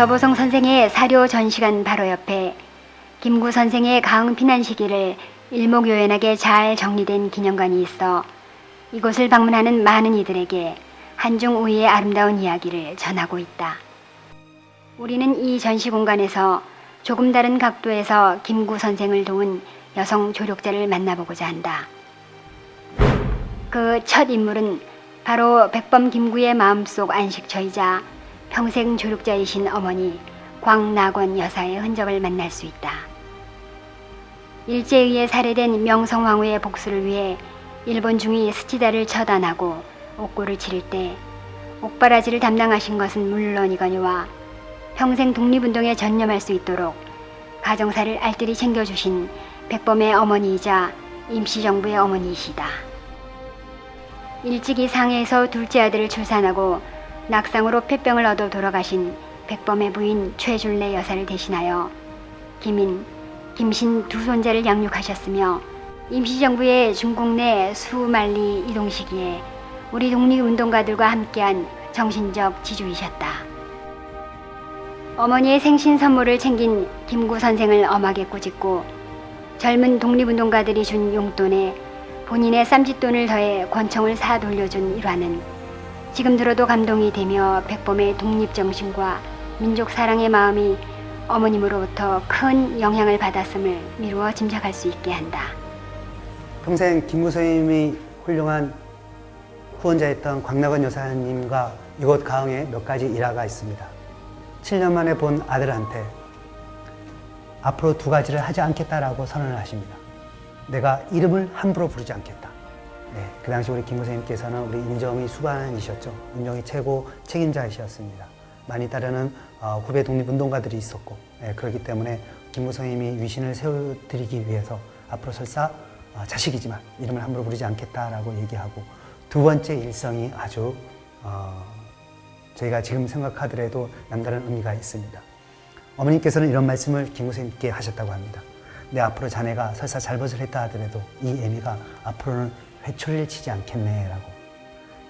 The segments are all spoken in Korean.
저보성 선생의 사료 전시관 바로 옆에 김구 선생의 가흥 피난 시기를 일목요연하게 잘 정리된 기념관이 있어 이곳을 방문하는 많은 이들에게 한중 우이의 아름다운 이야기를 전하고 있다. 우리는 이 전시 공간에서 조금 다른 각도에서 김구 선생을 도운 여성 조력자를 만나보고자 한다. 그 첫 인물은 바로 백범 김구의 마음속 안식처이자 평생 조력자이신 어머니 광낙원 여사의 흔적을 만날 수 있다. 일제에 의해 살해된 명성황후의 복수를 위해 일본 중이 스치다를 처단하고 옥고를 치를 때 옥바라지를 담당하신 것은 물론이거니와 평생 독립운동에 전념할 수 있도록 가정사를 알뜰히 챙겨주신 백범의 어머니이자 임시정부의 어머니이시다. 일찍이 상해에서 둘째 아들을 출산하고 낙상으로 폐병을 얻어 돌아가신 백범의 부인 최줄래 여사를 대신하여 김인, 김신 두 손자를 양육하셨으며 임시정부의 중국 내 수만리 이동 시기에 우리 독립운동가들과 함께한 정신적 지주이셨다. 어머니의 생신 선물을 챙긴 김구 선생을 엄하게 꾸짖고 젊은 독립운동가들이 준 용돈에 본인의 쌈짓돈을 더해 권총을 사 돌려준 일화는 지금 들어도 감동이 되며 백범의 독립정신과 민족 사랑의 마음이 어머님으로부터 큰 영향을 받았음을 미루어 짐작할 수 있게 한다. 평생 김구 선생님이 훌륭한 후원자였던 광락원 여사님과 이곳 가흥에 몇 가지 일화가 있습니다. 7년 만에 본 아들한테 앞으로 두 가지를 하지 않겠다라고 선언을 하십니다. 내가 이름을 함부로 부르지 않겠다. 네, 그 당시 우리 김 선생님께서는 우리 인정이 수반이셨죠. 인정이 최고 책임자이셨습니다. 많이 따르는 어, 후배 독립운동가들이 있었고 네, 그렇기 때문에 김구 선생님이 위신을 세워드리기 위해서 앞으로 설사 어, 자식이지만 이름을 함부로 부르지 않겠다라고 얘기하고 두 번째 일성이 아주 어, 저희가 지금 생각하더라도 남다른 의미가 있습니다. 어머님께서는 이런 말씀을 김구 선생님께 하셨다고 합니다. 내 앞으로 자네가 설사 잘못을 했다 하더라도 이 애미가 앞으로는 회초리를 치지 않겠네라고.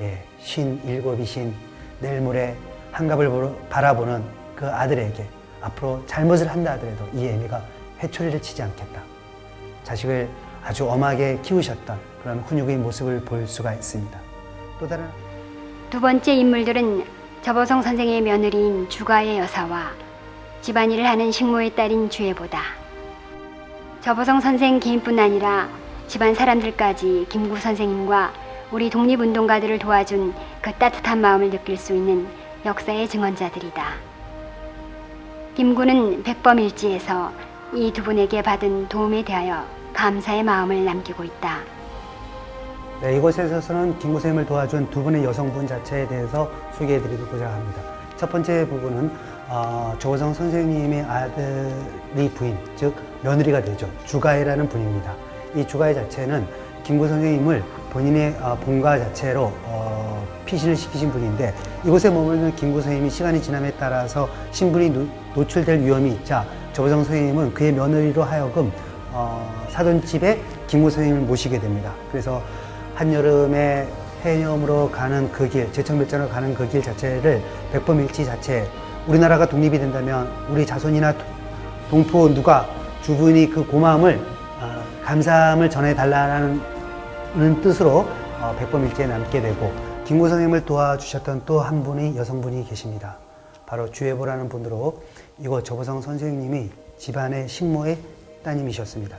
예, 신 일곱이신 내일 모레 한갑을 바라보는 그 아들에게 앞으로 잘못을 한다 하더라도 이 애미가 회초리를 치지 않겠다. 자식을 아주 엄하게 키우셨던 그런 훈육의 모습을 볼 수가 있습니다. 또 다른 두 번째 인물들은 저보성 선생의 며느리인 주가의 여사와 집안일을 하는 식모의 딸인 주애보다. 저보성 선생 개인뿐 아니라 집안 사람들까지 김구 선생님과 우리 독립운동가들을 도와준 그 따뜻한 마음을 느낄 수 있는 역사의 증언자들이다. 김구는 백범일지에서 이 두 분에게 받은 도움에 대하여 감사의 마음을 남기고 있다. 네, 이곳에서는 김구 선생님을 도와준 두 분의 여성분 자체에 대해서 소개해 드리고자 합니다. 첫 번째 부분은 어, 조호성 선생님의 아들이 부인, 즉 며느리가 되죠. 주가이라는 분입니다. 이 주가이 자체는 김구 선생님을 본인의 어, 본가 자체로 어, 피신을 시키신 분인데 이곳에 머무르는 김구 선생님이 시간이 지남에 따라서 신분이 노, 노출될 위험이 있자 조호성 선생님은 그의 며느리로 하여금 어, 사돈집에 김구 선생님을 모시게 됩니다. 그래서 한여름에 해녀으로 가는 그 길, 제천별장으로 가는 그 길 자체를 백범일지 자체, 우리나라가 독립이 된다면 우리 자손이나 도- 동포 누가 주부인이 그 고마움을 어, 감사함을 전해달라는 뜻으로 어, 백범일지에 남게 되고 김구 선생님을 도와주셨던 또 한 분이 여성분이 계십니다. 바로 주혜보라는 분으로 이곳 저보성 선생님이 집안의 식모의 따님이셨습니다.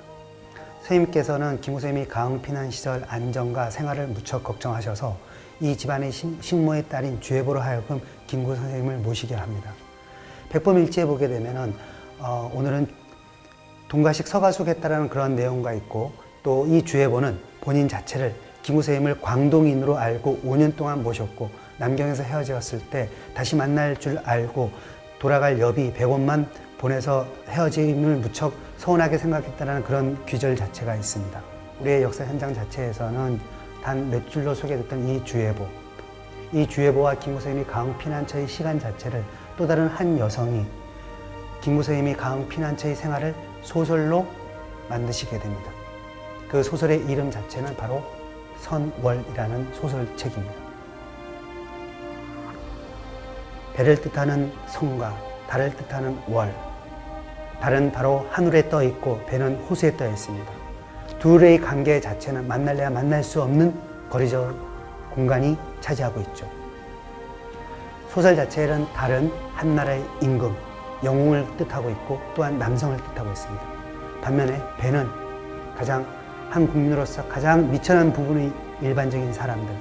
선생님께서는 김구 선생님이 가흥 피난 시설 안전과 생활을 무척 걱정하셔서 이 집안의 식- 식모의 딸인 주혜보로 하여금 김구 선생님을 모시게 합니다. 백범일지에 보게 되면은 어, 오늘은 동가식 서가수겠다라는 그런 내용과 있고 또 이 주혜보는 본인 자체를 선생님을 광동인으로 알고 5년 동안 모셨고 남경에서 헤어졌을 때 다시 만날 줄 알고 돌아갈 여비 100원만 보내서 헤어짐을 무척 서운하게 생각했다는 그런 귀절 자체가 있습니다. 우리의 역사 현장 자체에서는 단 몇 줄로 소개됐던 이 주예보, 이 주예보와 선생님이 가흥 피난처의 시간 자체를 또 다른 한 여성이 선생님이 가흥 피난처의 생활을 소설로 만드시게 됩니다. 그 소설의 이름 자체는 바로 선월이라는 소설책입니다. 배를 뜻하는 성과 달을 뜻하는 월. 달은 바로 하늘에 떠 있고 배는 호수에 떠 있습니다. 둘의 관계 자체는 만날래야 만날 수 없는 거리적 공간이 차지하고 있죠. 소설 자체는 달은 한나라의 임금, 영웅을 뜻하고 있고 또한 남성을 뜻하고 있습니다. 반면에 배는 가장 한 국민으로서 가장 미천한 부분의 일반적인 사람들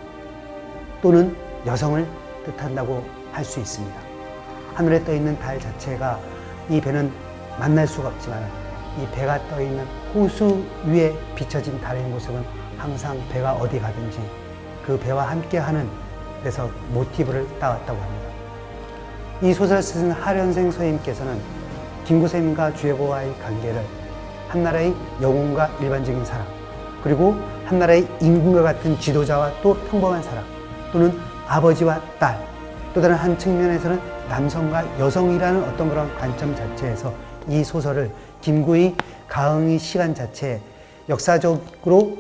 또는 여성을 뜻한다고 할 수 있습니다. 하늘에 떠 있는 달 자체가 이 배는 만날 수가 없지만 이 배가 떠 있는 호수 위에 비춰진 달의 모습은 항상 배가 어디 가든지 그 배와 함께하는 그래서 모티브를 따왔다고 합니다. 이 소설을 쓰신 하련생 선생님께서는 김구쌤과 주예보와의 관계를 한나라의 영웅과 일반적인 사람 그리고 한나라의 임금과 같은 지도자와 또 평범한 사람 또는 아버지와 딸 또 다른 한 측면에서는 남성과 여성이라는 어떤 그런 관점 자체에서 이 소설을 김구의 가응의 시간 자체에 역사적으로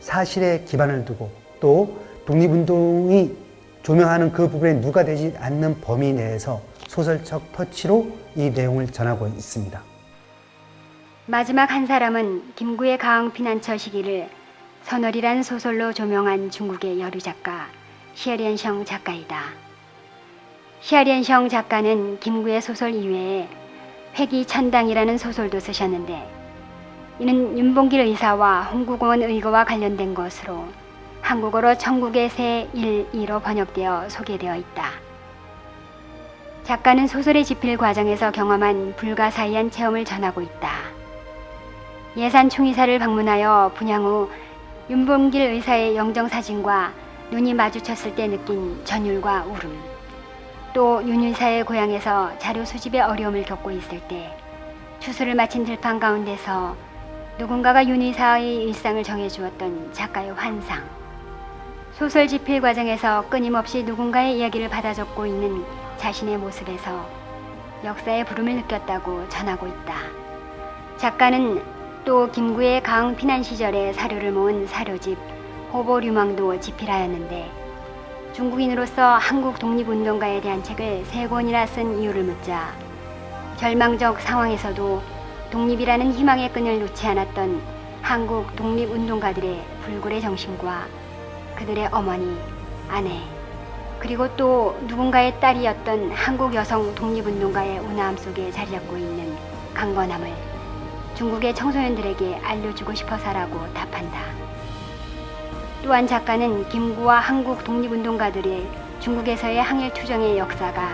사실에 기반을 두고 또 독립운동이 조명하는 그 부분에 누가 되지 않는 범위 내에서 소설적 터치로 이 내용을 전하고 있습니다. 마지막 한 사람은 김구의 가흥 피난처 시기를 선월이란 소설로 조명한 중국의 여류 작가 시아리엔성 작가이다. 시아리엔성 작가는 김구의 소설 이외에 회기 천당이라는 소설도 쓰셨는데 이는 윤봉길 의사와 홍구공원 의거와 관련된 것으로 한국어로 천국의 새 1, 2로 번역되어 소개되어 있다. 작가는 소설의 집필 과정에서 경험한 불가사의한 체험을 전하고 있다. 예산 총이사를 방문하여 분양 후 윤봉길 의사의 영정사진과 눈이 마주쳤을 때 느낀 전율과 울음, 또 윤 의사의 고향에서 자료 수집에 어려움을 겪고 있을 때 추수를 마친 들판 가운데서 누군가가 윤 의사의 일상을 정해주었던 작가의 환상, 소설 집필 과정에서 끊임없이 누군가의 이야기를 받아 적고 있는 자신의 모습에서 역사의 부름을 느꼈다고 전하고 있다. 작가는 또 김구의 가흥 피난 시절에 사료를 모은 사료집 호보류망도 집필하였는데 중국인으로서 한국 독립운동가에 대한 책을 세 권이나 쓴 이유를 묻자 절망적 상황에서도 독립이라는 희망의 끈을 놓지 않았던 한국 독립운동가들의 불굴의 정신과 그들의 어머니, 아내, 그리고 또 누군가의 딸이었던 한국 여성 독립운동가의 운하함 속에 자리 잡고 있는 강건함을 중국의 청소년들에게 알려주고 싶어서라고 답한다. 또한 작가는 김구와 한국 독립운동가들의 중국에서의 항일 투정의 역사가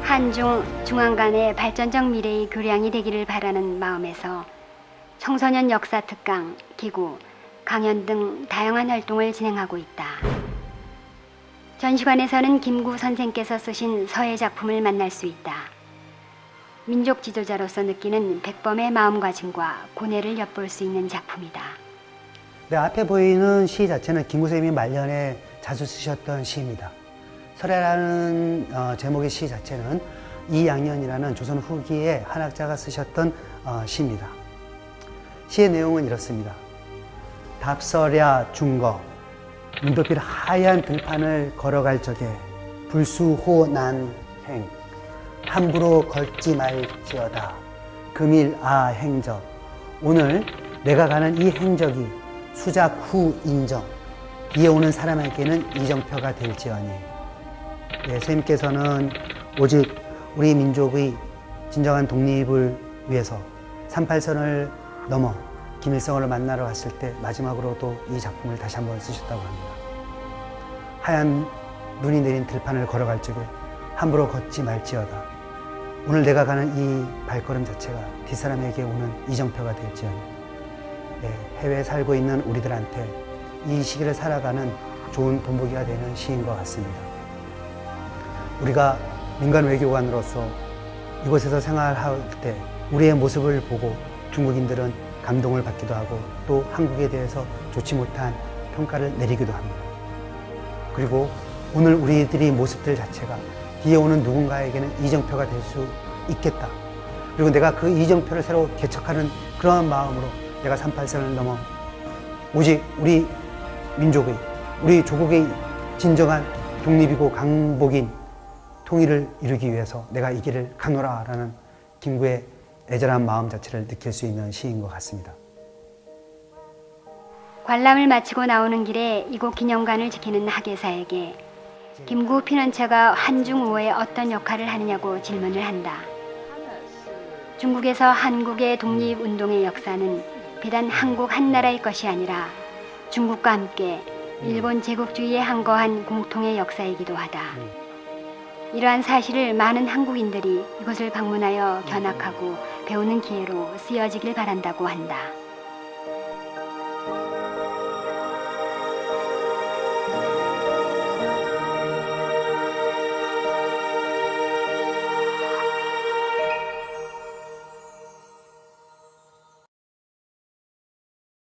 한중 중앙 간의 발전적 미래의 교량이 되기를 바라는 마음에서 청소년 역사 특강, 기구, 강연 등 다양한 활동을 진행하고 있다. 전시관에서는 김구 선생께서 쓰신 서예 작품을 만날 수 있다. 민족 지도자로서 느끼는 백범의 마음가짐과 고뇌를 엿볼 수 있는 작품이다. 네, 앞에 보이는 시 자체는 김구쌤이 말년에 자주 쓰셨던 시입니다. 설애라는 어, 제목의 시 자체는 이양년이라는 조선 후기에 한학자가 쓰셨던 어, 시입니다. 시의 내용은 이렇습니다. 답설야 중거. 눈높이 하얀 들판을 걸어갈 적에 불수호 난행. 함부로 걸지 말지어다. 금일 아 행적. 오늘 내가 가는 이 행적이 수작 후 인정. 이에 오는 사람에게는 이정표가 될지어니. 예, 선생님께서는 오직 우리 민족의 진정한 독립을 위해서 38선을 넘어 김일성을 만나러 갔을 때 마지막으로도 이 작품을 다시 한번 쓰셨다고 합니다. 하얀 눈이 내린 들판을 걸어갈 적에 함부로 걷지 말지어다. 오늘 내가 가는 이 발걸음 자체가 뒷사람에게 오는 이정표가 될지어니 예, 해외에 살고 있는 우리들한테 이 시기를 살아가는 좋은 본보기가 되는 시인 것 같습니다. 우리가 민간 외교관으로서 이곳에서 생활할 때 우리의 모습을 보고 중국인들은 감동을 받기도 하고 또 한국에 대해서 좋지 못한 평가를 내리기도 합니다. 그리고 오늘 우리들이 모습들 자체가 뒤에 오는 누군가에게는 이정표가 될 수 있겠다. 그리고 내가 그 이정표를 새로 개척하는 그러한 마음으로 내가 38선을 넘어 오직 우리 민족의, 우리 조국의 진정한 독립이고 강복인 통일을 이루기 위해서 내가 이 길을 가노라라는 김구의 애절한 마음 자체를 느낄 수 있는 시인 것 같습니다. 관람을 마치고 나오는 길에 이곳 기념관을 지키는 학예사에게 김구 피난처가 한중우에 어떤 역할을 하느냐고 질문을 한다. 중국에서 한국의 독립운동의 역사는 비단 한국 한 나라의 것이 아니라 중국과 함께 일본 제국주의에 항거한 공통의 역사이기도 하다. 이러한 사실을 많은 한국인들이 이곳을 방문하여 견학하고 배우는 기회로 쓰여지길 바란다고 한다.